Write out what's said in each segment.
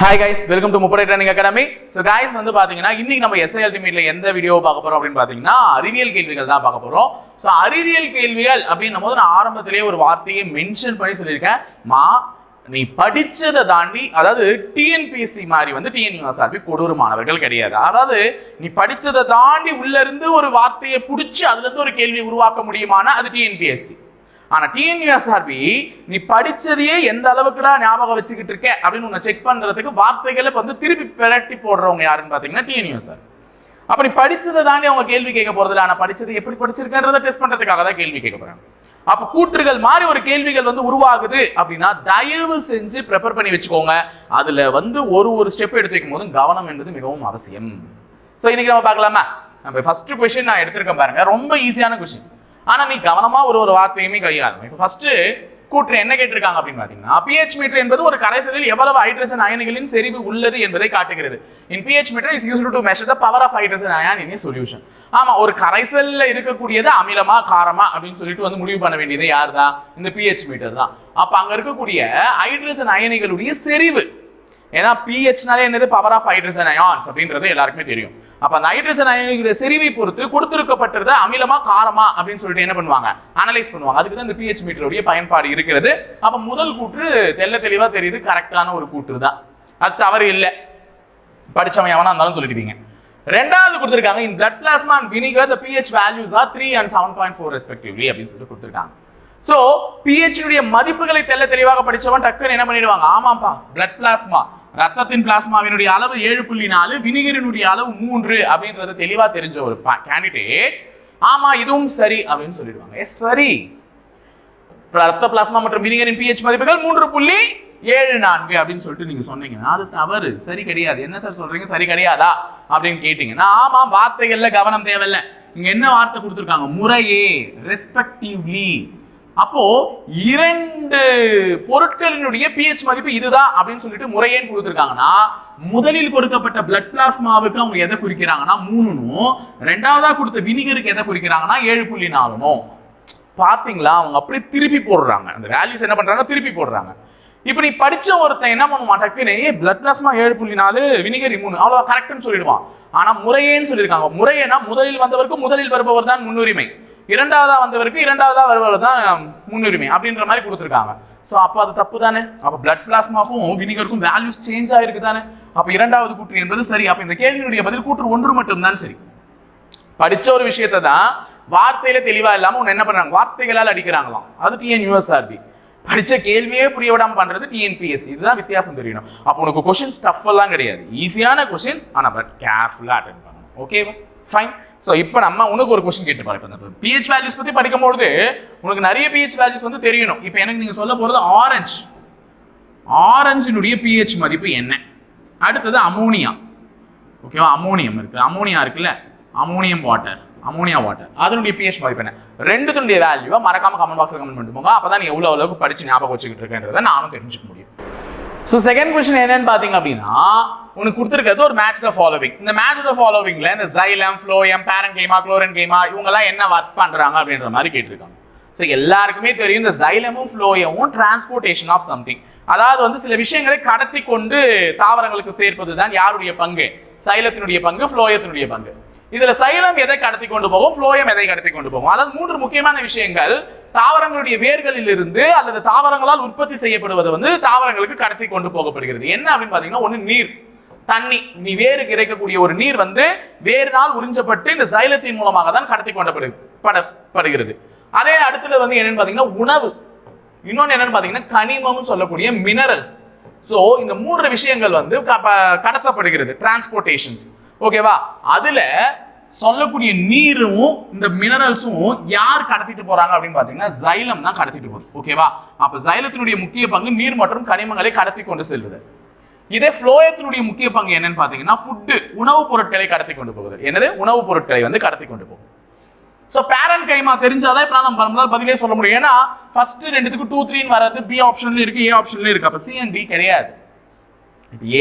Hi guys welcome to Muppadai training academy so guys வந்து பார்த்தீங்கன்னா இன்னைக்கு நம்ம எஸ்ஐ அல்டிமேட்ல எந்த வீடியோ பார்க்க போறோம் அப்படின்னு பார்த்தீங்கன்னா அறிவியல் கேள்விகள் தான் பார்க்க போறோம். ஸோ அறிவியல் கேள்விகள் அப்படின்னும் போது நான் ஆரம்பத்திலேயே ஒரு வார்த்தையை மென்ஷன் பண்ணி சொல்லியிருக்கேன். மா நீ படிச்சதை தாண்டி அதாவது டிஎன்பிஎஸ்சி மாதிரி வந்து டிஎன்யூஎஸ்ஆர்பி கொடூரமானவர்கள் கிடையாது. அதாவது நீ படிச்சதை தாண்டி உள்ள இருந்து ஒரு வார்த்தையை பிடிச்சி அதுல இருந்து ஒரு கேள்வி உருவாக்க முடியுமானா அது டிஎன்பிஎஸ்சி ஆனால் டிஎன்யூஎஸ்ஆர்பி நீ படித்ததையே எந்த அளவுக்குடா ஞாபகம் வச்சுக்கிட்டு இருக்க? அப்படின்னு உன்னை செக் பண்ணுறதுக்கு வார்த்தைகளை வந்து திருப்பி பிரட்டி போடுறவங்க யாருன்னு பார்த்தீங்கன்னா டிஎன்யூஎஸ்ஆர் அப்போ நீ படித்ததை தாண்டி அவங்க கேள்வி கேட்க போகிறதில்ல ஆனால் படித்தது எப்படி படிச்சிருக்கன்றதை டெஸ்ட் பண்ணுறதுக்காக தான் கேள்வி கேட்க போகிறாங்க அப்போ கூற்றுகள் மாதிரி ஒரு கேள்விகள் வந்து உருவாகுது அப்படின்னா தயவு செஞ்சு ப்ரிப்பேர் பண்ணி வச்சுக்கோங்க. அதில் வந்து ஒரு ஒரு ஸ்டெப் எடுத்து வைக்கும் போதும் கவனம் என்பது மிகவும் அவசியம். ஸோ இன்னைக்கு நம்ம பார்க்கலாமா? நம்ம ஃபர்ஸ்ட் கொஷின் நான் எடுத்திருக்கேன் பாருங்க. ரொம்ப ஈஸியான கொஷின் ஆனால் நீ கவனமாக ஒரு ஒரு வார்த்தையுமே கையாளணும். இப்போ ஃபஸ்ட்டு கூற்று என்ன கேட்டிருக்காங்க அப்படின்னு பார்த்தீங்கன்னா பிஹெச் மீட்டர் என்பது ஒரு கரைசலில் எவ்வளவு ஹைட்ரஜன் அயனிகளின் செறிவு உள்ளது என்பதை காட்டுகிறது. In pH meter is use to measure the power of hydrogen ion in solution ஆமாம் ஒரு கரைசல்ல இருக்கக்கூடியது அமிலமா காரமா அப்படின்னு சொல்லிட்டு வந்து முடிவு பண்ண வேண்டியது யார் தான் இந்த பிஹெச் மீட்டர் தான். அப்போ அங்கே இருக்கக்கூடிய ஹைட்ரஜன் அயனிகளுடைய செறிவு. ஏன்னா பிஹெச்னாலே என்னது? பவர் ஆஃப் ஹைட்ரஜன் அயான்ஸ் அப்படின்றது எல்லாருக்குமே தெரியும். அப்ப அந்த ஹைட்ரஜன் அயனிகளுடைய செறிவை பொறுத்து கொடுத்திருக்கப்பட்டது அமிலமா காரமா அப்படின்னு சொல்லிட்டு என்ன பண்ணுவாங்க? அனலைஸ் பண்ணுவாங்க. அதுக்கு தான் இந்த பிஹெச் மீட்டருடைய பயன்பாடு இருக்கிறது. அப்ப முதல் கூற்று தெள்ள தெளிவா தெரியுது. கரெக்டான ஒரு கூற்று தான். அது தவறு இல்லை. படிச்சவன் எவனா இருந்தாலும் சொல்லிடுவீங்க. ரெண்டாவது கொடுத்துருக்காங்க in blood plasma and vinegar the pH values are three and seven point four respectively அப்படின்னு சொல்லிட்டு கொடுத்துருக்காங்க. ஸோ pH மதிப்புகளை தெள்ள தெளிவாக படிச்சவன் டக்குன்னு என்ன பண்ணிடுவாங்க? ஆமாப்பா பிளட் பிளாஸ்மா ரத்தத்தின் பிளாஸ்மாவினுடைய அளவு ஏழு புள்ளி நாலு வினிகரினுடைய அளவு மூன்று அப்படின்றது தெளிவாக தெரிஞ்ச ஒரு கேண்டிடேட் ஆமா இதுவும் சரி அப்படின்னு சொல்லிடுவாங்க. எஸ் சரி. ரத்த பிளாஸ்மா மற்றும் வினிகரின் பிஹெச் மதிப்புகள் மூன்று புள்ளி ஏழு நான்கு அப்படின்னு சொல்லிட்டு நீங்க சொன்னீங்கன்னா அது தவறு. சரி கிடையாது. என்ன சார் சொல்றீங்க? சரி கிடையாதா? அப்படின்னு கேட்டீங்கன்னா ஆமா வார்த்தைகள்ல கவனம் தேவையில்லை. இங்க என்ன வார்த்தை கொடுத்துருக்காங்க? முறையே ரெஸ்பெக்டிவ்லி அப்போ இரண்டு பொருட்களினுடைய பிஹெச் மதிப்பு இதுதான் அப்படின்னு சொல்லிட்டு முறையேன்னு கொடுத்துருக்காங்கன்னா முதலில் கொடுக்கப்பட்ட பிளட் பிளாஸ்மாவுக்கு அவங்க எதை குறிக்கிறாங்கன்னா மூணுனும் ரெண்டாவதா கொடுத்த வினிகருக்கு எதை குறிக்கிறாங்கன்னா ஏழு புள்ளி நாலுனும். பாத்தீங்களா அவங்க அப்படியே திருப்பி போடுறாங்க. அந்த வேல்யூஸ் என்ன பண்றாங்க? திருப்பி போடுறாங்க. இப்போ நீ படிச்ச ஒருத்தன் என்ன பண்ணுவான்? டக்குனு ஏ பிளட் பிளாஸ்மா ஏழு புள்ளி நாலு வினிகரி மூணு. அவ்வளோ கரெக்ட்னு சொல்லிடுவான். ஆனா முறையேன்னு சொல்லியிருக்காங்க. முறையேனா முதலில் வந்தவருக்கு முதலில் வருபவர் தான் முன்னுரிமை. இரண்டாவதாக வந்தவருக்கு இரண்டாவதாக வருவது தான் முன்னுரிமை அப்படின்ற மாதிரி கொடுத்துருக்காங்க. ஸோ அப்போ அது தப்பு தானே? அப்போ பிளட் பிளாஸ்மாக்கும் வினிகருக்கும் வேல்யூஸ் சேஞ்ச் ஆகிருக்கு தானே? அப்போ இரண்டாவது கூற்று என்பது சரி. அப்போ இந்த கேள்வியினுடைய பதில் கூற்று ஒன்று மட்டும்தான் சரி. படித்த ஒரு விஷயத்தை தான் வார்த்தையில தெளிவாக இல்லாமல் உன்னை என்ன பண்ணுறாங்க வார்த்தைகளால் அடிக்கிறாங்களாம். அது டிஎன் யூஎஸ்ஆர்பி கேள்வியே புரிய விடாமல் பண்ணுறது டிஎன்பிஎஸ்சி இதுதான் வித்தியாசம் தெரியணும். அப்போ உனக்கு கொஷின்ஸ் டஃப் எல்லாம் கிடையாது. ஈஸியான கொஷின்ஸ் ஆனால் பட் கேர்ஃபுல்லாக அட்டன் பண்ணணும். ஓகேவா ஃபைன் ஸோ இப்போ நம்ம உனக்கு ஒரு கொஸ்டின் கேட்டு பாரு. இப்போ பிஹெச் வேல்யூஸ் பற்றி படிக்கும்பொழுது உனக்கு நிறைய பிஹெச் வேல்யூஸ் வந்து தெரியணும். இப்போ எனக்கு நீங்கள் சொல்ல போகிறது ஆரஞ்சு ஆரஞ்சினுடைய பிஹெச் மதிப்பு என்ன? அடுத்தது அமோனியா ஓகேவா அமோனியம் இருக்குது அமோனியா இருக்குல்ல? அமோனியம் வாட்டர் அமோனியா வாட்டர் அதனுடைய பிஹெச் மதிப்பு என்ன? ரெண்டுத்துடைய வேல்யூவை மறக்காம கமெண்ட் பாக்ஸில் கமெண்ட் பண்ணிட்டு போங்க அப்பதான் நீ எவ்வளோ அளவுக்கு படித்து ஞாபகம் வச்சுக்கிட்டு இருக்கேன்றதை நானும் தெரிஞ்சுக்க முடியும். ஸோ செகண்ட் கொஸ்டின் என்னன்னு பார்த்தீங்க அப்படின்னா உனக்கு கொடுத்துருக்கிறது ஒரு மேட்ச் த ஃபாலோவிங் இந்த மேட்ச் த ஃபாலோவிங்ல இந்த ஜைலம் ஃப்ளோயம் பேரன் கேமா குளோரன் கேமா இவங்கெல்லாம் என்ன ஒர்க் பண்ணுறாங்க அப்படின்ற மாதிரி கேட்டிருக்காங்க. ஸோ எல்லாருக்குமே தெரியும் இந்த ஜைலமும் ஃப்ளோயமும் டிரான்ஸ்போர்ட்டேஷன் ஆஃப் சம்திங் அதாவது வந்து சில விஷயங்களை கடத்தி கொண்டு தாவரங்களுக்கு சேர்ப்பது தான் யாருடைய பங்கு? சைலத்தினுடைய பங்கு ஃப்ளோயத்தினுடைய பங்கு. இதுல சைலம் எதை கடத்தி கொண்டு போகும்? ஃப்ளோயம் எதை கடத்தி கொண்டு போகும்? அதாவது மூன்று முக்கியமான விஷயங்கள். தாவரங்களுடைய வேர்களில் இருந்து அல்லது தாவரங்களால் உற்பத்தி செய்யப்படுவது வந்து தாவரங்களுக்கு கடத்தி கொண்டு போகப்படுகிறது. என்ன அப்படின்னு பாத்தீங்கன்னா ஒண்ணு நீர். தண்ணி. நீ வேறு கிடைக்கக்கூடிய ஒரு நீர் வந்து வேறினால் உறிஞ்சப்பட்டு இந்த சைலத்தின் மூலமாக தான் கடத்தி கொண்டப்படு அதே அடுத்தது வந்து என்னன்னு பாத்தீங்கன்னா உணவு. இன்னொன்று என்னன்னு பாத்தீங்கன்னா கனிமம்னு சொல்லக்கூடிய மினரல்ஸ் ஸோ இந்த மூன்று விஷயங்கள் வந்து க- ப- கடத்தப்படுகிறது. டிரான்ஸ்போர்டேஷன்ஸ் ஓகேவா அதுல சொல்லக்கூடிய நீரும் இந்த மினரல்ஸும் யார் கடத்திட்டு போறாங்க அப்படின்னு பாத்தீங்கன்னா ஜைலம் தான் கடத்திட்டு போகுது. ஓகேவா அப்ப ஜைலத்தினுடைய முக்கிய பங்கு நீர் மற்றும் கனிமங்களை கடத்தி கொண்டு செல்வது. இதே ஃப்ளோயத்தினுடைய முக்கிய பங்கு என்னன்னு பாத்தீங்கன்னா ஃபுட்டு உணவுப் பொருட்களை கடத்தி கொண்டு போகுது. என்னது? உணவுப் பொருட்களை வந்து கடத்தி கொண்டு போகும் ஸோ பேரண்ட் கைமா தெரிஞ்சாதான் இப்போ நம்ம நம்மளால் பதிலே சொல்ல முடியும். ஏன்னா ஃபர்ஸ்ட் ரெண்டுத்துக்கு டூ த்ரீன்னு வர்றது பி ஆப்ஷன்ல இருக்கு ஏ ஆப்ஷன்ல இருக்கு. அப்போ சி அண்ட் டி கிடையாது.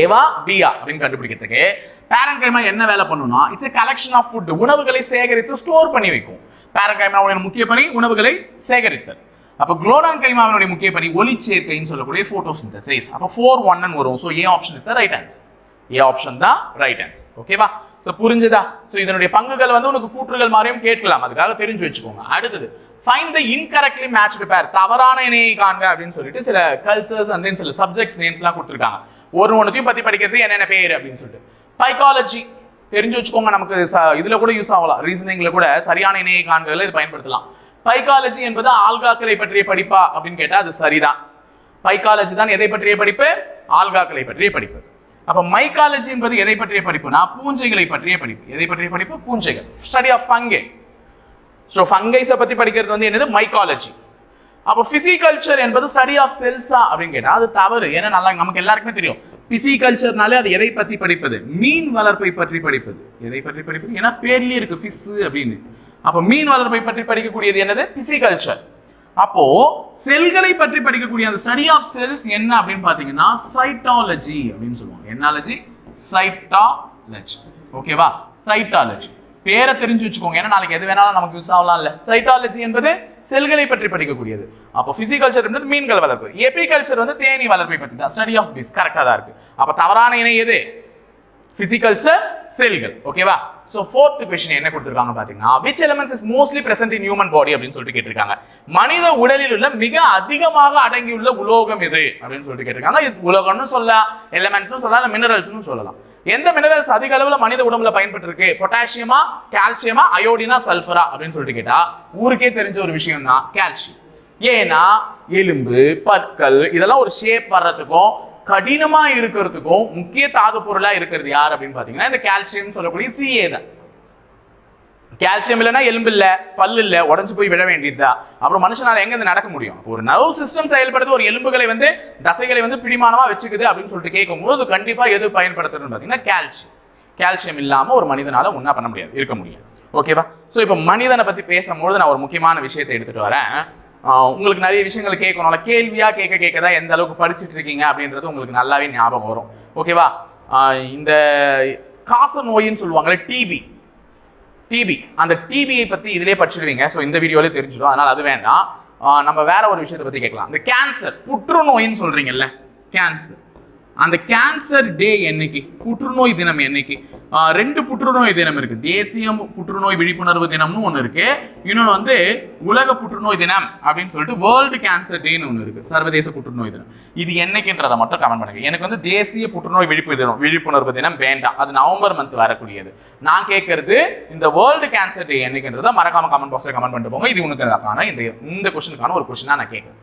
ஏவா பியா அப்படின்னு கண்டுபிடிக்கிறதுக்கு பேரண்ட் என்ன வேலை பண்ணும்னா இட்ஸ் கலெக்ஷன் ஆஃப் ஃபுட் உணவுகளை சேகரித்து ஸ்டோர் பண்ணி வைக்கும். பேரங்கைமாவுடைய முக்கிய பணி உணவுகளை சேகரித்தல். அப்போ குளோனான் கைமாவினுடைய முக்கிய பணி ஒளிச்சேர்க்கைன்னு சொல்லக்கூடிய போட்டோசிந்தசிஸ் அப்போ ஃபோர் ஒன்னு வரும். So A option is the right answer A option தான் ரைட் ஆன்சர் ஓகேவா ஸோ புரிஞ்சுதா? ஸோ இதனுடைய பங்குகள் வந்து உனக்கு கூற்றுகள் மாதிரியும் கேட்கலாம். அதுக்காக தெரிஞ்சு வச்சுக்கோங்க. அடுத்தது find the incorrectly match pair தவறான இணையை காண்க அப்படின்னு சொல்லிட்டு சில கல்ச்சர்ஸ் அண்ட் தென் சில சப்ஜெக்ட்ஸ் நேம்ஸ்லாம் கொடுத்துருக்காங்க. ஒரு ஒன்றுத்தையும் பற்றி படிக்கிறது என்னென்ன பேர் அப்படின்னு சொல்லிட்டு. பைக்காலஜி தெரிஞ்சு வச்சுக்கோங்க நமக்கு ச- கூட யூஸ் ஆகலாம். ரீசனிங்கில் கூட சரியான இணையை காண்களை இது பயன்படுத்தலாம். பைக்காலஜி என்பது ஆல்காக்களை பற்றிய படிப்பா அப்படின்னு கேட்டால் அது சரிதான். பைக்காலஜி தான் எதை பற்றிய படிப்பு? ஆல்காக்களை பற்றிய படிப்பு. அப்போ மைக்காலஜி என்பது எதை பற்றிய படிப்புனா பூஞ்சைகளை பற்றிய படிப்பு. எதை பற்றிய படிப்பு? பூஞ்சைகள். ஸ்டடி ஆஃப் ஃபங்கே ஸோ ஃபங்கைஸை பற்றி படிக்கிறது வந்து என்னது? மைக்காலஜி அப்போ பிசிகல்ச்சர் என்பது ஸ்டடி ஆஃப் செல்ஸா அப்படின்னு கேட்டால் அது தவறு. ஏன்னா நல்லா நமக்கு எல்லாருக்குமே தெரியும். பிசிகல்ச்சர்னாலே அது எதை பற்றி படிப்பது? மீன் வளர்ப்பை பற்றி படிப்பது. எதை பற்றி படிப்பது? ஏன்னா பேர்லேயே இருக்கு ஃபிஸ்ஸு அப்படின்னு. அப்போ மீன் வளர்ப்பை பற்றி படிக்கக்கூடியது என்னது? பிசிகல்ச்சர் அப்போ செல்களை பற்றி படிக்கக்கூடிய அந்த ஸ்டடி ஆஃப் செல்ஸ் என்ன அப்படின்னு பார்த்தீங்கன்னா சைட்டாலஜி அப்படின்னு சொல்லுவாங்க. என்னாலஜி சைட்டாலஜி ஓகேவா சைட்டாலஜி பேரை தெரிஞ்சு வச்சுக்கோங்க. ஏன்னா நாளைக்கு எது வேணாலும் நமக்கு யூஸ் ஆகலாம் இல்லை சைட்டாலஜி என்பது செல்களை பற்றி படிக்கக்கூடியது. அப்போ பிசிகல்ச்சர் என்பது மீன்கள் வளர்ப்பு. எபிகல்ச்சர் வந்து தேனி வளர்ப்பை பற்றி தான். ஸ்டடி ஆஃப் பீஸ் கரெக்டாக தான் இருக்கு. அப்போ தவறான இணை எது? பிசிகல்ச்சர் செல்கள். ஓகேவா ஸோ ஃபோர்த் கொஸ்டின் என்ன கொடுத்துருக்காங்க பார்த்தீங்கன்னா which elements is mostly present in human body அப்படின்னு சொல்லிட்டு கேட்டிருக்காங்க. மனித உடலில் உள்ள மிக அதிகமாக அடங்கியுள்ள உலோகம் எது? அப்படின்னு சொல்லிட்டு கேட்டிருக்காங்க. இது உலோகம்னு சொல்லலாம் எலமெண்ட்னு சொல்லலாம் மினரல்ஸ்னு சொல்லலாம். எந்த மினரல்ஸ் அதிக அளவுல மனித உடம்புல பயன்பட்டு இருக்கு பொட்டாசியமா கால்சியமா அயோடினா சல்ஃபரா அப்படின்னு சொல்லிட்டு கேட்டா ஊருக்கே தெரிஞ்ச ஒரு விஷயம் தான் கால்சியம். ஏன்னா எலும்பு பற்கள் இதெல்லாம் ஒரு ஷேப் வர்றதுக்கும் கடினமா இருக்கிறதுக்கும் முக்கிய தாது பொருளா இருக்கிறது யார் அப்படின்னு பாத்தீங்கன்னா இந்த கால்சியம் சொல்லக்கூடிய சிஏ தான். கால்சியம் இல்லைன்னா எலும்பு இல்லை பல்லு இல்லை உடஞ்சு போய் விட வேண்டியதுதான். அப்புறம் மனுஷனால எங்க இருந்து நடக்க முடியும்? ஒரு நர்வ் சிஸ்டம் செயல்படுது ஒரு எலும்புகளை வந்து தசைகளை வந்து பிடிமானமா வச்சுக்குது அப்படின்னு சொல்லிட்டு கேட்கும்போது கண்டிப்பாக கண்டிப்பா எது பயன்படுத்துறதுன்னு பாத்தீங்கன்னா கால்சியம் கால்சியம் இல்லாம ஒரு மனிதனால ஒன்றா பண்ண முடியாது இருக்க முடியாது. ஓகேவா ஸோ இப்போ மனிதனை பத்தி பேசும்போது நான் ஒரு முக்கியமான விஷயத்தை எடுத்துட்டு வரேன். உங்களுக்கு நிறைய விஷயங்கள் கேட்கணும்ல. கேள்வியா கேட்க கேட்க தான் எந்த அளவுக்கு படிச்சுட்டு இருக்கீங்க அப்படின்றது உங்களுக்கு நல்லாவே ஞாபகம் வரும். ஓகேவா இந்த காச நோயின்னு சொல்லுவாங்களே டிபி டிபி அந்த டிபியை பற்றி இதிலே படிச்சிருவீங்க. ஸோ இந்த வீடியோலே தெரிஞ்சிடும். அதனால் அது வேண்டாம். நம்ம வேற ஒரு விஷயத்தை பற்றி கேட்கலாம். இந்த கேன்சர் புற்றுநோயின்னு சொல்கிறீங்கல்ல கேன்சர் அந்த கேன்சர் டே என்னைக்கு? புற்றுநோய் தினம் என்னைக்கு? ரெண்டு புற்றுநோய் தினம் இருக்கு. தேசிய புற்றுநோய் விழிப்புணர்வு தினம்னு ஒன்று இருக்கு. இன்னொன்று வந்து உலக புற்றுநோய் தினம் அப்படின்னு சொல்லிட்டு வேர்ல்டு கேன்சர் டேன்னு ஒன்று இருக்கு. சர்வதேச புற்றுநோய் தினம். இது என்னைக்குன்றதை மட்டும் கமெண்ட் பண்ணுங்க. எனக்கு வந்து தேசிய புற்றுநோய் விழிப்பு தினம் விழிப்புணர்வு தினம் வேண்டாம். அது நவம்பர் மந்த் வரக்கூடியது. நான் கேட்கறது இந்த வேர்ல்டு கேன்சர் டே என்னைக்குன்றதை மறக்காம கமெண்ட் பாக்ஸில் கமெண்ட் பண்ணிட்டு போங்க. இது உனக்கு இந்த இந்த கொஸ்டினுக்கான ஒரு கொஸ்டினாக நான் கேட்குறேன்.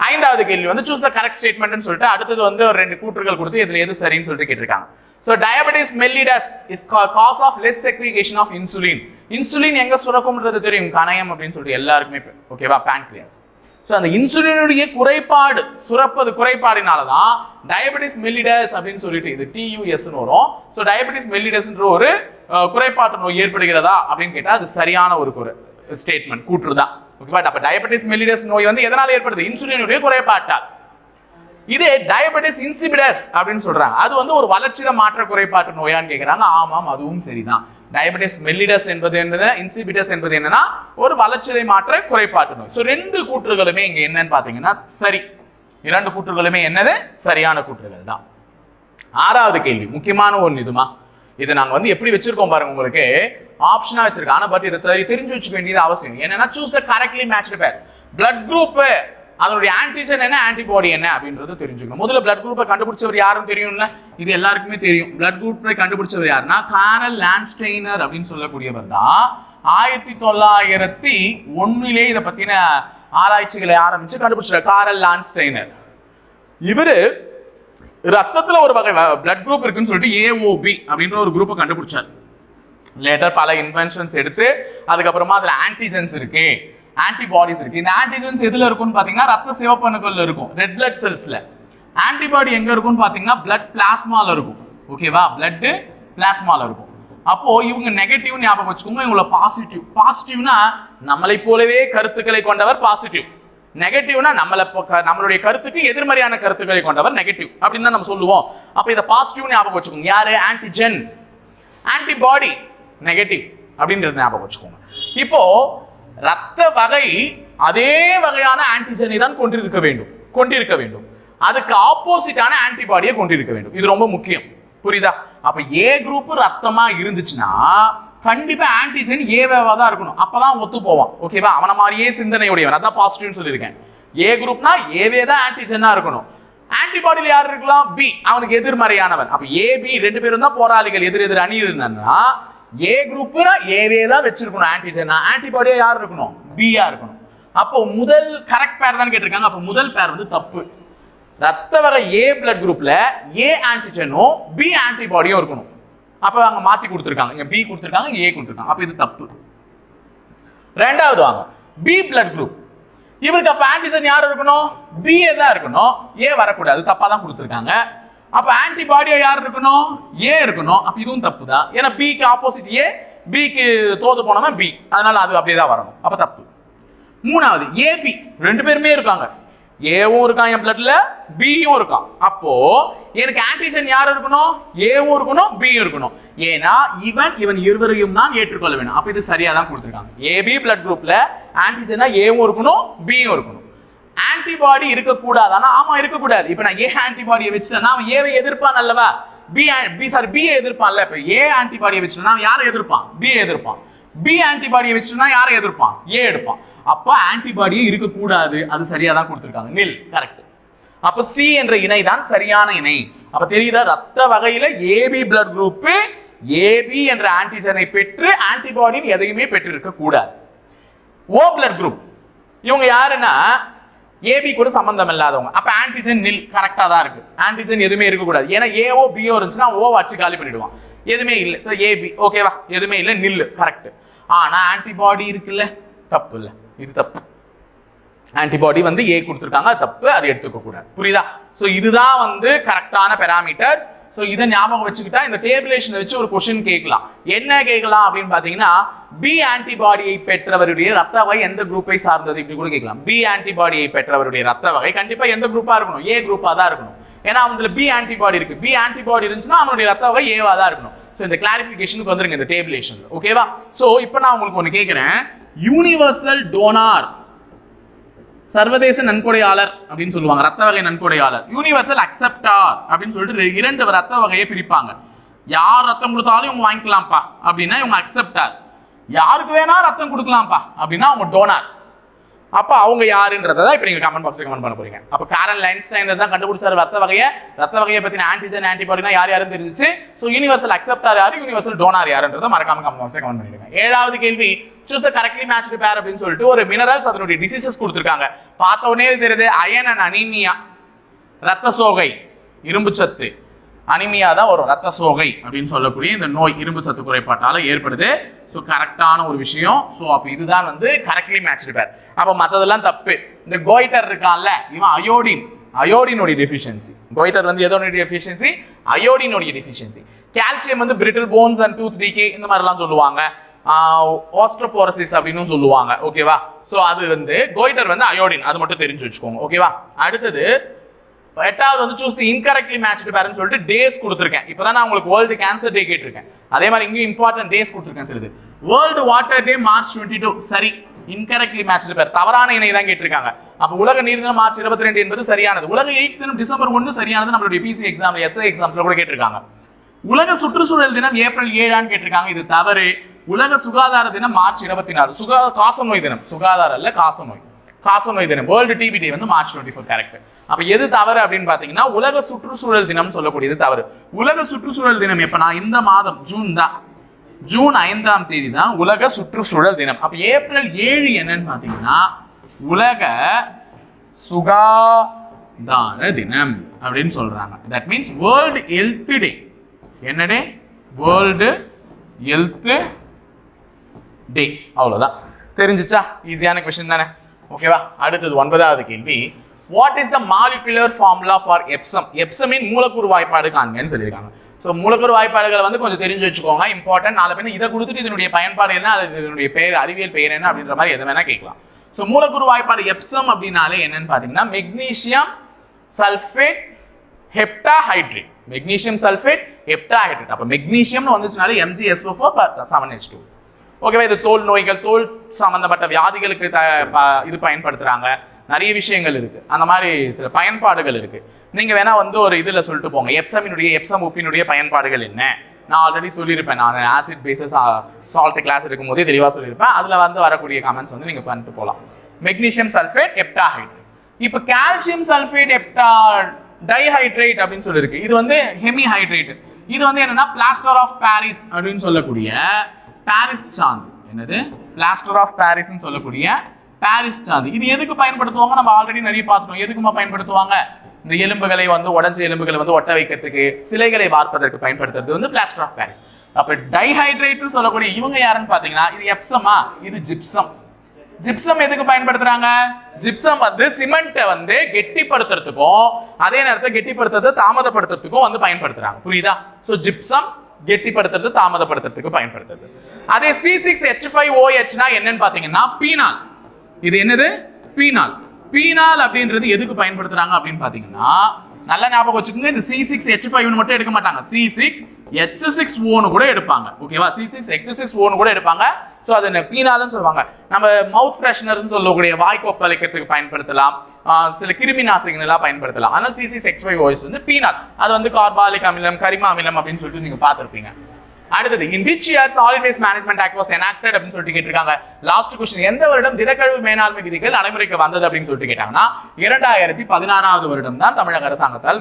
ஐந்தாவது கேள்வி வந்து சூஸ் த கரெக்ட் ஸ்டேட்மெண்ட்னு சொல்லிட்டு அடுத்தது வந்து ஒரு ரெண்டு கூற்றுகள் கொடுத்து இதுல எது சரின்னு சொல்லிட்டு கேட்டிருக்காங்க. So diabetes mellitus is cause of less secretion of insulin insulin எங்க சுரக்கும்ன்றது தெரியும் கணையம் அப்படின்னு சொல்லிட்டு எல்லாருக்குமே ஓகேவா பேன்க்ரியாஸ் ஸோ அந்த இன்சுலினுடைய குறைபாடு சுரப்பது குறைபாடினால தான் டயபெட்டிஸ் மெல்லிடஸ் அப்படின்னு சொல்லிட்டு இது டியூஎஸ்னு வரும். ஸோ டயபெட்டிஸ் மெல்லிடஸ்ன்ற ஒரு குறைபாட்டு நோய் ஏற்படுகிறதா அப்படின்னு கேட்டால் அது சரியான ஒரு ஸ்டேட்மெண்ட் கூற்று தான் ஓகேவா அப்போ டயபெட்டிஸ் மெல்லிடஸ் நோய் வந்து எதனால் ஏற்படுது? இன்சுலினுடைய குறைபாட்டால். இதே டயபெட்டிஸ் இன்சிபிடஸ் அப்படின்னு சொல்றாங்க. அது வந்து ஒரு வளர்ச்சித மாற்ற குறைபாட்டு நோயான்னு கேட்குறாங்க ஆமாம் அதுவும் சரிதான். டயபெட்டிஸ் மெல்லிடஸ் என்பது என்னது? இன்சிபிடஸ் என்பது என்னன்னா ஒரு வளர்ச்சிதை மாற்ற குறைபாட்டு நோய். ஸோ ரெண்டு கூற்றுகளுமே இங்க என்னன்னு பாத்தீங்கன்னா சரி. இரண்டு கூற்றுகளுமே என்னது? சரியான கூற்றுகள் தான். ஆறாவது கேள்வி முக்கியமான ஒன்று இதுமா. இதை நாங்கள் வந்து எப்படி வச்சிருக்கோம் பாருங்க உங்களுக்கு. ஆப்ஷனா வச்சிருக்கோம் ஆனா பட் இதை தெரிஞ்சு வச்சுக்க வேண்டியது அவசியம். என்னன்னா choose the correctly match pair blood group அதனுடைய ஆன்டிஜன் என்ன ஆன்டிபாடி என்ன அப்படின்றது தெரிஞ்சுக்கணும். முதல்ல பிளட் குரூப்பை கண்டுபிடிச்சவர் யாரும் தெரியும்ல? இது எல்லாருக்குமே தெரியும். பிளட் குரூப்பை கண்டுபிடிச்சவர் யாருன்னா காரல் லான்ஸ்டெய்னர் அப்படின்னு சொல்லக்கூடியவர் தான். ஆயிரத்தி தொள்ளாயிரத்தி ஒன்னிலே இதை பத்தின ஆராய்ச்சிகளை ஆரம்பிச்சு கண்டுபிடிச்சார். காரல் லான்ஸ்டெய்னர் இவரு ரத்தத்துல ஒரு வகை பிளட் குரூப் இருக்குன்னு சொல்லிட்டு ஏஓபி அப்படின்ற ஒரு குரூப்பை கண்டுபிடிச்சார். லேட்டர் பல இன்வென்ஷன்ஸ் எடுத்து அதுக்கப்புறமா அதில் ஆன்டிஜென்ஸ் இருக்கு ஆன்டிபாடிஸ் இருக்கு. இந்த ஆன்டிஜென்ஸ் எதுல இருக்கும்னு பார்த்தீங்கன்னா ரத்த சிவப்பணுக்கள்ல இருக்கும். ரெட் பிளட் செல்ஸ்ல ஆன்டிபாடி எங்க இருக்கும்னு பார்த்தீங்கன்னா பிளட் பிளாஸ்மால இருக்கும். ஓகேவா பிளட் பிளாஸ்மால இருக்கும். அப்போ இவங்க நெகட்டிவ் ஞாபகம் வச்சுக்கோங்க. இவங்கள பாசிட்டிவ் பாசிட்டிவ்னா நம்மளை போலவே கருத்துக்களை கொண்டவர் பாசிட்டிவ் நெகட்டிவ்னா நம்மள க- நம்மளுடைய கருத்துக்கு எதிர்மறையான கருத்துக்களை கொண்டவர் நெகட்டிவ் அப்படின்னு தான் நம்ம சொல்லுவோம். அப்ப இதை பாசிட்டிவ் ஞாபகம் வச்சுக்கோங்க. யாரு? ஆன்டிஜென் ஆன்டிபாடி நெகட்டிவ் அப்படின்றது ஞாபகம் வச்சுக்கோங்க. இப்போ ரத்த வகை அதே வகையான ஆன்டிஜனை தான் கொண்டிருக்க வேண்டும். கொண்டிருக்க வேண்டும். அதுக்கு ஆப்போசிட்டான ஆன்டிபாடியை கொண்டிருக்க வேண்டும். இது ரொம்ப முக்கியம். புரியுதா? அப்ப ஏ குரூப் ரத்தமா இருந்துச்சுன்னா கண்டிப்பா ஆன்டிஜன் ஏவேவா தான் இருக்கணும். அப்பதான் ஒத்து போவான். ஓகேவா அவன மாதிரியே சிந்தனையுடையவன். அதான் பாசிட்டிவ்னு சொல்லியிருக்கேன். ஏ குரூப்னா ஏவே தான் ஆன்டிஜனா இருக்கணும். ஆன்டிபாடியில் யார் இருக்கலாம்? பி அவனுக்கு எதிர்மறையானவன். அப்ப ஏ பி ரெண்டு பேரும் தான் போராளிகள். எதிர் எதிர் அணி இருந்தா ஏ குரூப்னா ஏவே தான் வச்சிருக்கணும் ஆன்டிஜனா ஆன்டிபாடியா யார் இருக்கணும்? பியா இருக்கணும். அப்போ முதல் கரெக்ட் பேர் தான் கேட்டிருக்காங்க. அப்போ முதல் பேர் வந்து தப்பு. ரத்த வகை ஏ பிளட் குரூப்ல ஏ ஆன்டிஜனும் பி ஆன்டிபாடியும் இருக்கணும். அப்போ அங்கே மாத்தி கொடுத்துருக்காங்க. இங்க பி கொடுத்துருக்காங்க ஏ கொடுத்துருக்காங்க. அப்போ இது தப்பு. ரெண்டாவது வாங்க. பி பிளட் குரூப் இவருக்கு அப்போ ஆன்டிஜன் யார் இருக்கணும்? பிஏ தான் இருக்கணும். ஏ வரக்கூடாது. தப்பாக தான் கொடுத்துருக்காங்க. அப்போ ஆன்டிபாடியா யார் இருக்கணும்? ஏ இருக்கணும். அப்போ இதுவும் தப்பு தான் ஏன்னா பிக்கு ஆப்போசிட் ஏ பிக்கு தோது போனவன் பி அதனால அது அப்படியே தான் வரணும். அப்போ தப்பு. மூணாவது ஏபி ரெண்டு பேருமே இருக்காங்க. ஏவும் இருக்கான் என் பிளட்ல பியும் இருக்கான். அப்போ எனக்கு ஆன்டிஜன் யார் இருக்கணும்? ஏவும் இருக்கணும் பியும் இருக்கணும். ஏன்னா இவன் இவன் இருவரையும் தான் ஏற்றுக்கொள்ள வேணும். அப்போ இது சரியா தான் கொடுத்துருக்காங்க ஏபி பிளட் குரூப்ல ஆன்டிஜனா ஏவும் இருக்கணும் பியும் இருக்கணும். ஆன்டிபாடி ஆனால் ஆமா இருக்கக்கூடாது. இப்போ நான் ஏ ஆன்டிபாடியை வச்சுட்டேன். அவன் ஏவை எதிர்ப்பான் அல்லவா? பி பி சாரி பி எதிர்ப்பான்ல இப்போ ஏ ஆன்டிபாடியை வச்சுட்டேன்னா நான் யாரை எதிர்ப்பான்? பி எதிர்ப்பான். பி ஆன்டிபாடியை வச்சுட்டா யாரை எதிர்ப்பான்? ஏ எடுப்பான். அப்போ ஆன்டிபாடியே இருக்கக்கூடாது. அது சரியாக தான் கொடுத்துருக்காங்க. நில் கரெக்ட் அப்போ சி என்ற இணை தான் சரியான இணை. அப்போ தெரியுதா? ரத்த வகையில் ஏபி பிளட் குரூப்பு ஏபி என்ற ஆன்டிஜனை பெற்று ஆன்டிபாடின்னு எதையுமே பெற்றிருக்க கூடாது ஓ பிளட் குரூப் இவங்க யாருன்னா ஏபி கூட சம்மந்தம் இல்லாதவங்க அப்போ ஆன்டிஜன் நில் கரெக்டாக தான் இருக்கு. ஆன்டிஜன் எதுவுமே இருக்கக்கூடாது. ஏன்னா ஏஓ பிஓ இருந்துச்சுன்னா ஓ வச்சு காலி பண்ணிடுவான். எதுவுமே இல்லை. சார் ஏபி ஓகேவா எதுவுமே இல்லை. நில் கரெக்ட் ஆனால் ஆன்டிபாடி இருக்குல்ல? தப்பு இல்லை. இது தப்பு. ஆன்டிபாடி வந்து ஏ கொடுத்துருக்காங்க. அது தப்பு. அது எடுத்துக்க கூடாது புரியுதா? ஸோ இதுதான் வந்து கரெக்டான பெராமீட்டர்ஸ் ஸோ இதை ஞாபகம் வச்சுக்கிட்டா இந்த டேபிளேஷன் வச்சு ஒரு கொஷின் கேட்கலாம். என்ன கேட்கலாம் அப்படின்னு பார்த்தீங்கன்னா பி ஆன்டிபாடியை பெற்றவருடைய ரத்த வகை எந்த குரூப்பை சார்ந்தது இப்படி கூட கேட்கலாம். பி ஆன்டிபாடியை பெற்றவருடைய ரத்த வகை. கண்டிப்பாக எந்த குரூப்பாக இருக்கணும்? ஏ குரூப்பாக தான் இருக்கணும். ஏன்னா அவங்களுக்கு பி ஆன்டிபாடி இருக்கு. பி ஆன்டிபாடி இருந்துச்சுன்னா அவனுடைய ரத்த வகை ஏவா தான் இருக்கணும். ஸோ இந்த கிளாரிஃபிகேஷனுக்கு வந்துருங்க இந்த டேபிளேஷன் ஓகேவா ஸோ இப்போ நான் உங்களுக்கு ஒன்று கேட்குறேன். யூனிவர்சல் டோனார் சர்வதேச நன்கொடையாளர் அப்படின்னு சொல்லுவாங்க ரத்த வகை நன்கொடையாளர். யூனிவர்சல் அக்செப்டார் அப்படின்னு சொல்லிட்டு இரண்டு ரத்த வகையை பிரிப்பாங்க. யார் ரத்தம் கொடுத்தாலும் இவங்க வாங்கிக்கலாம்ப்பா அப்படின்னா இவங்க அக்செப்டார் யாருக்கு வேணா ரத்தம் கொடுக்கலாம்ப்பா அப்படின்னா அவங்க டோனார் அப்போ அவங்க யாருன்றதை தான் இப்போ நீங்கள் கமெண்ட் பாக்ஸ்ல கமெண்ட் பண்ண போறீங்க. அப்போ காரன் லைன்ஸ்டைன் தான் கண்டுபிடிச்சார் ரத்த வகையை. ரத்த வகையை பற்றின ஆன்டிஜன் ஆன்டிபாடினா யார் யாரும் தெரிஞ்சிச்சு. ஸோ யூனிவர்சல் அக்செப்டார் யார் யூனிவர்சல் டோனார் யாருன்றதை மறக்காம கமெண்ட் பாக்ஸ்ல கமெண்ட் பண்ணிடுங்க. ஏழாவது கேள்வி சூஸ் த கரெக்ட்லி மேட்ச் பேர் அப்படின்னு சொல்லிட்டு ஒரு மினரல்ஸ் அதனுடைய டிசீசஸ் கொடுத்துருக்காங்க. பார்த்தவொடனே தெரியுது அயன் அண்ட் அனிமியா ரத்த சோகை இரும்பு சத்து. அனிமியா தான் ஒரு ரத்த சோகை அப்படின்னு சொல்லக்கூடிய இந்த நோய் இரும்பு சத்து குறைபாட்டால ஏற்படுது. ஸோ கரெக்டான ஒரு விஷயம். ஸோ அப்போ இதுதான் வந்து கரெக்ட்லி மேட்ச் பேர் அப்போ மற்றதெல்லாம் தப்பு. இந்த கோய்டர் இருக்கான்ல இவன் அயோடின் அயோடினுடைய டெஃபிஷியன்சி கோய்டர் வந்து எதோடைய டெஃபிஷியன்சி அயோடினுடைய டெஃபிஷியன்சி கால்சியம் வந்து brittle bones and two three K இந்த மாதிரிலாம் சொல்லுவாங்க. ஆஸ்ட்ரோபோரசிஸ் அப்படின்னு சொல்லுவாங்க. ஓகேவா ஸோ அது வந்து கோய்டர் வந்து அயோடின் அது மட்டும் தெரிஞ்சு வச்சுக்கோங்க. ஓகேவா அடுத்தது எட்டாவது வந்து சூஸ் தி இன்கரெக்ட்லி மேட்ச்டு பேரன் சொல்லிட்டு டேஸ் கொடுத்துருக்கேன். இப்போதான் நான் உங்களுக்கு வேர்ல்டு கேன்சர் டே கேட்டிருக்கேன். அதே மாதிரி இங்கேயும் இம்பார்ட்டன்ட் டேஸ் கொடுத்துருக்கேன் சிலது. World water day March twenty two சரி. இன்கரெக்ட்லி மேட்ச்டு பேர் தவறான இணை தான் கேட்டிருக்காங்க. அப்போ உலக நீர் தினம் மார்ச் இருபத்தி ரெண்டு என்பது சரியானது. உலக எய்ட்ஸ் தினம் டிசம்பர் ஒன்று சரியானது நம்மளுடைய பிசி எக்ஸாம் எஸ்ஐ எக்ஸாம்ஸ்ல கூட கேட்டிருக்காங்க. உலக சுற்றுச்சூழல் தினம் ஏப்ரல் ஏழான்னு கேட்டிருக்காங்க. இது தவறு. உலக சுகாதார தினம் மார்ச் இருபத்தி நாலு சுகா காசநோய் தினம். சுகாதாரம் இல்லை காசநோய். காசநோய் தினம். வேர்ல்டு டிபி டே வந்து மார்ச் டுவெண்ட்டி ஃபோர் கரெக்ட் அப்ப எது தவறு அப்படின்னு பாத்தீங்கன்னா உலக சுற்றுச்சூழல் தினம் சொல்லக்கூடியது தவறு. உலக சுற்றுச்சூழல் தினம் எப்ப? இந்த மாதம் ஜூன் தான். ஜூன் ஐந்தாம் தேதி தான் உலக சுற்றுச்சூழல் தினம். அப்ப ஏப்ரல் ஏழு என்னன்னு பாத்தீங்கன்னா உலக சுகாதார தினம் அப்படின்னு சொல்றாங்க. That means world health day என்ன டே வேர்ல்டு ஹெல்த் டே அவ்வளோதான் தெரிஞ்சிச்சா? ஈஸியான கொஸ்டின் தானே. ஓகேவா அடுத்தது ஒன்பதாவது கேள்வி. What is the molecular formula for Epsom எப்சமின் மூலக்கூறு வாய்ப்பாடு காண்கன்னு சொல்லியிருக்காங்க. ஸோ மூலக்கூறு வாய்ப்பாடுகளை வந்து கொஞ்சம் தெரிஞ்சு வச்சுக்கோங்க. இம்பார்ட்டன்ட் அதை பேர் இதை கொடுத்துட்டு இதனுடைய பயன்பாடு என்ன? அது இதனுடைய பெயர் அறிவியல் பெயர் என்ன? அப்படின்ற மாதிரி எது வேணா கேட்கலாம். ஸோ மூலக்கூறு வாய்ப்பாடு எப்சம் அப்படின்னாலே என்னன்னு பார்த்தீங்கன்னா magnesium sulphate heptahydrate magnesium sulphate heptahydrate அப்போ மெக்னீஷியம்னு வந்துச்சுனாலே MGSO four seven H two ஓகேவா இது தோல் நோய்கள் தோல் சம்மந்தப்பட்ட வியாதிகளுக்கு த ப- இது பயன்படுத்துகிறாங்க நிறைய விஷயங்கள் இருக்குது அந்த மாதிரி சில பயன்பாடுகள் இருக்குது நீங்கள் வேணால் வந்து ஒரு இதில் சொல்லிட்டு போங்க. எப்சமினுடைய எப்சம் உப்பினுடைய பயன்பாடுகள் என்ன? நான் ஆல்ரெடி சொல்லியிருப்பேன். நான் ஆசிட் பேசஸ் சால்ட் கிளாஸ் எடுக்கும் போதே தெளிவாக சொல்லியிருப்பேன். அதில் வந்து வரக்கூடிய கமெண்ட்ஸ் வந்து நீங்கள் பண்ணிட்டு போகலாம் மெக்னீஷியம் சல்ஃபேட் எப்டாஹைட் இப்போ கால்சியம் சல்ஃபேட் எப்டா டைஹைட்ரேட் அப்படின்னு சொல்லியிருக்கு. இது வந்து ஹெமிஹைட்ரேட் இது வந்து என்னன்னா பிளாஸ்டர் ஆஃப் பாரிஸ் அப்படின்னு சொல்லக்கூடிய பாரிஸ் சாந்து என்னது? பிளாஸ்டர் ஆஃப் பாரிஸ்னு சொல்லக்கூடிய பாரிஸ் சாந்து இது எதுக்கு பயன்படுத்துவாங்க? நம்ம ஆல்ரெடி நிறைய பார்த்துட்டோம். எதுக்குமா பயன்படுத்துவாங்க? இந்த எலும்புகளை வந்து உடஞ்ச எலும்புகளை வந்து ஒட்ட வைக்கிறதுக்கு சிலைகளை வார்ப்பதற்கு பயன்படுத்துறது வந்து பிளாஸ்டர் ஆஃப் பாரிஸ் அப்ப டைஹைட்ரேட்னு சொல்லக்கூடிய இவங்க யாருன்னு பாத்தீங்கன்னா இது எப்சமா இது ஜிப்சம் ஜிப்சம் எதுக்கு பயன்படுத்துறாங்க? ஜிப்சம் வந்து சிமெண்ட்டை வந்து கெட்டிப்படுத்துறதுக்கும் அதே நேரத்தில் கெட்டிப்படுத்துறது தாமதப்படுத்துறதுக்கும் வந்து பயன்படுத்துறாங்க. புரியுதா? ஸோ ஜிப்சம் கெட்டிப்படுத்துறது தாமதப்படுத்துறதுக்கு பயன்படுத்துறது. அதே சி சிக்ஸ் ஹெச் ஃபைவ் ஓஹெச்னா என்னன்னு பார்த்தீங்கன்னா பீனால் இது என்னது? பீனால் பீனால் அப்படின்றது எதுக்கு பயன்படுத்துறாங்க அப்படின்னு பார்த்தீங்கன்னா நல்ல ஞாபகம் வச்சுக்கோங்க இந்த சி சிக்ஸ் ஹெச் ஃபைவ் மட்டும் எடுக்க மாட்டாங்க. சி சிக்ஸ் ஹெச் சிக்ஸ் ஓன்னு கூட எடுப்பாங்க. ஓகேவா சி சிக்ஸ் ஹெச் சிக்ஸ் ஓன்னு கூட எடுப்பாங்க. ஸோ அது என்ன? சொல்லுவாங்க. நம்ம மவுத் ஃப்ரெஷ்னர்னு சொல்லக்கூடிய வாய் கொப்பளிக்கிறதுக்கு பயன்படுத்தலாம். ஆஹ் சில கிருமி நாசினிகளாக பயன்படுத்தலாம். ஆனால் சி சிக்ஸ் ஃபைவ் ஓய்ஸ் வந்து பீனால். அது வந்து கார்பாலிக் அமிலம் கரிம அமிலம் அப்படின்னு சொல்லிட்டு நீங்க பார்த்துருப்பீங்க. அடுத்தது in which year solid waste management act was enacted அப்படின்னு சொல்லிட்டு கேட்டிருக்காங்க. லாஸ்ட் கொஸ்டின் எந்த வருடம் திடக்கழிவு மேலாண்மை விதிகள் நடைமுறைக்கு வந்தது அப்படின்னு சொல்லிட்டு கேட்டாங்கன்னா இரண்டாயிரத்தி பதினாறாவது வருடம் தான் தமிழக அரசாங்கத்தால்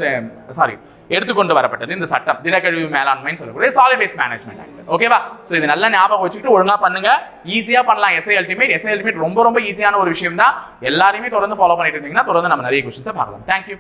சாரி எடுத்துக்கொண்டு வரப்பட்டது இந்த சட்டம் திடக்கழிவு மேலாண்மைன்னு சொல்லக்கூடிய சாலிட் வேஸ்ட் மேனேஜ்மெண்ட் ஆக்ட் ஓகேவா ஸோ இது நல்லா ஞாபகம் வச்சுக்கிட்டு ஒழுங்கா பண்ணுங்க. ஈஸியா பண்ணலாம். எஸ்ஐ அல்டிமேட் எஸ்ஐ அல்டிமேட் ரொம்ப ரொம்ப ஈஸியான ஒரு விஷயம் தான் எல்லாரையுமே தொடர்ந்து ஃபாலோ பண்ணிட்டு இருந்தீங்கன்னா தொடர்ந்து நம்ம நிறைய கொஸ்டின்ஸை பார்க்கலாம். தேங்க்யூ